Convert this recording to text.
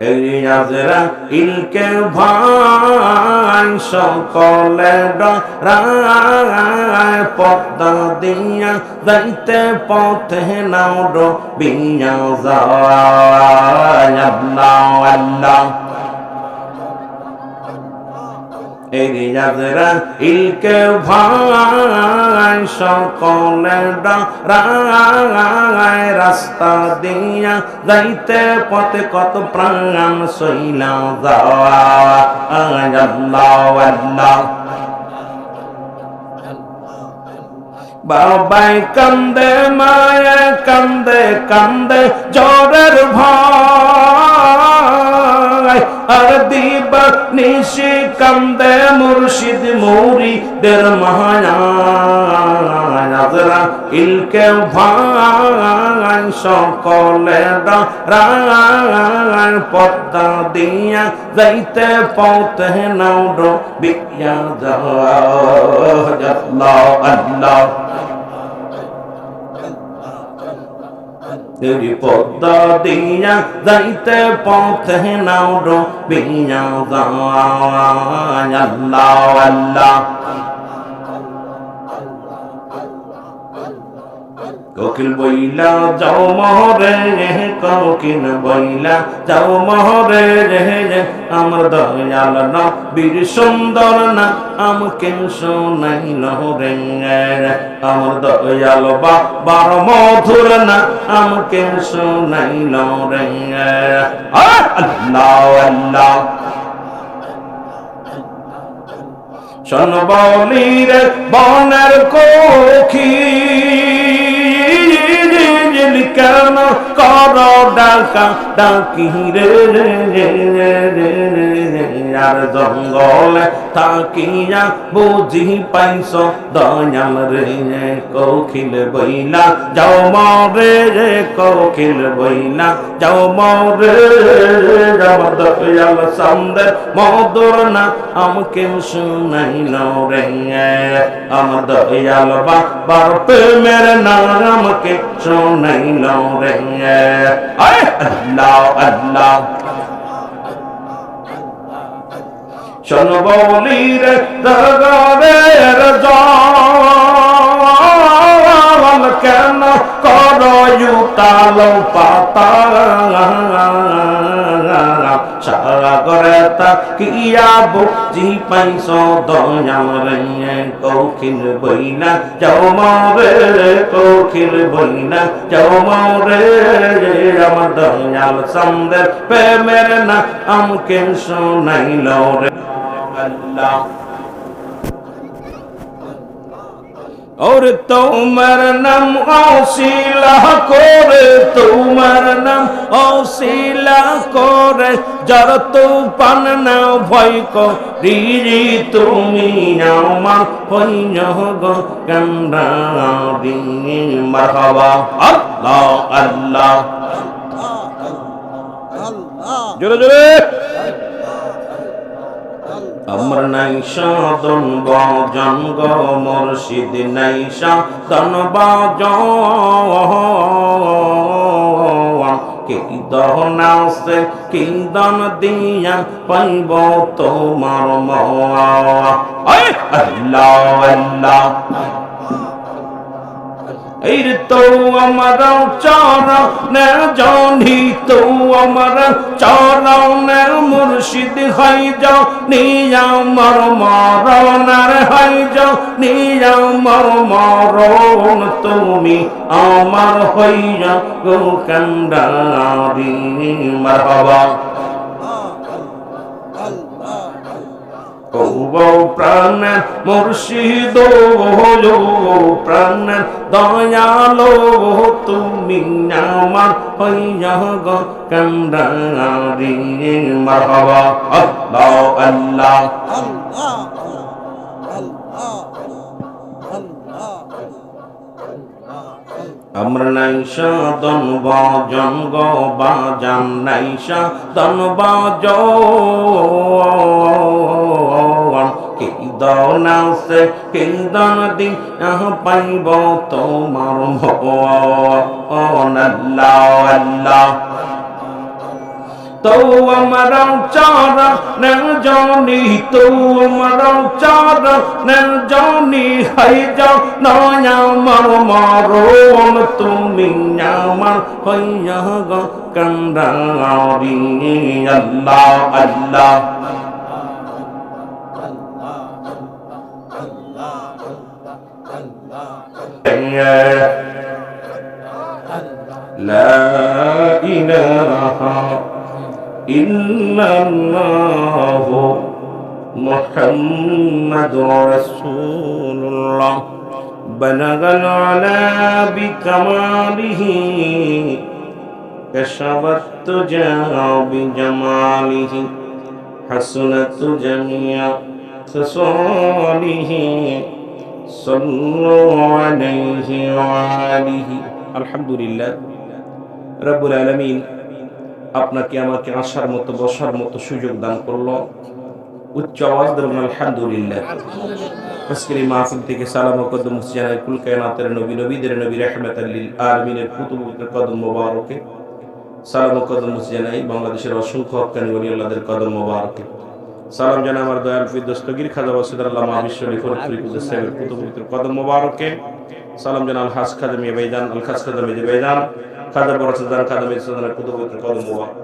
Ilkay ভাই সকলে ডরায় পদ্মা দিয়া যাইতে পথে নাও ডো বিয়া যায়। আল্লাহ আল্লাহ। এই যাজরা ইলকে ভাই সকলে ডরায় রাস্তা দিয়া। যাইতে পথে কত প্রাণ সইলা যাওয়া বাবাই কান্দে, মায়া কান্দে কান্দে জোরের ভাই আর দিবা নিশি কান্দে মুর্শিদ মৌরি দের মহায়াজরা ইলকে ভাই সকলে রায় পদ্মা দিয়া যাইতে পথে নাও বিয়া যাওয়া আল্লাহ। তেরি পদ্মা দিয়া যাইতে পথে নাও ডো যাওয়া আল্লাহ আল্লাহ। কোকিল বইলা, যাও মহরে, কোকিল বইলা, যাও মহরে রে আমার দয়াল না বীর সুন্দর না আমাকে শোনাই নহরে আমার দয়াল বা বার মধুর না আমাকে শোনাই নহরে আল্লাহ আল্লাহ। শোনবলির বনের কোখি কেন কর ডাকা ডাকি রে রে রে রে রে রে আর জঙ্গলে থাকিয়া বুঝি পাইছ দয়াল রে কোকিল বইলা যাও মরে, রে কোকিল বইলা যাও মরে আমার দয়াল সন্দের মধুর না আমাকে শুনাইল রে। আমার দয়াল বাবার প্রেমের নাম আমাকে শুনাইল রে। শোনবলির দগরের জল কেন কর তাল পাতা সাগরে তাকিয়া বুঝি পাইছ দয়াল রে কৌখিল বইনা যাও মরে কৌখিল বইনা যাও মরে আমার দয়াল সন্দের প্রেমের না আমকে শোনাইল রে আল্লাহ और তোমার নাম অশিলা করে তোমার নাম অশিলা করে যার তুফান না ভয় করি তুমি আমার হইয় গো কান্দারি মারহাবা আল্লাহ আল্লাহ জোরে জোরে আমার নাই সাধন বজন গ মুর্শিদ নাই সাধন বজন। কি দহন আছে কি দন দিয়া পাইব তোমার মা আল্লাহ আল্লাহ। তো আমার চরণ জনি তো আমার চরণ মুর্শিদ হাই যাও নিয়ামর মরণার হাই যাও নিয়ামর মরণ তুমি আমার হইয়া গো কান্ডারি মারহাবা ও প্রাণ মুর্শিদ প্রাণ। দয়ালো তুমি আমার হইয়া গো কান্ডারি মারহাবা। আল্লাহ আল্লাহ। আমরা নাই সাধন বাজন বাজান দন কি দন দিন পাইব তোমার আল্লাহ আল্লাহ। তো আমরাও চারা জানি, তো আমরাও চারা জানি, হাই যাও নয়া আমার মারণ, তুমি আমার হইয়া গো কান্দারি। আল্লাহ আল্লাহ। لا إله إلا الله محمد رسول الله. بلغ العلا بكماله كشف التجا بجماله حسنت جميع خصاله. صلوا عليه وآله الحمد لله রব্বুল আলমিন আপনাকে আমাকে আসার মতো বসার মতো সুযোগ দান করলো উচ্চ আওয়াজ ধরুন আলহামদুলিল্লাহ আজকের এই মাহফিল থেকে সালাম কদম জানাই কুল কায়নাতের নবী নবীদের নবী রহমত আল্লিল আলমিনের কুতুব কদম মোবারকে সালাম কদম জানাই বাংলাদেশের অসংখ্য হকানি ওলি আল্লাহদের কদম মোবারকে সালাম জানা আমার দয়াল ফিদ দস্তগির খাজা ওয়াসিদ আল্লাহ মাহবিশ্বর ফরিদপুরি কুদ্দুস সাহেবের কুতুব কদম মোবারকে। সালাম জানা আল হাস খাদমি বেদান আল খাস খাদমি বেদান খাদা বড় সাদান খাদমি সাদানের কুতুব কদম মোবারক।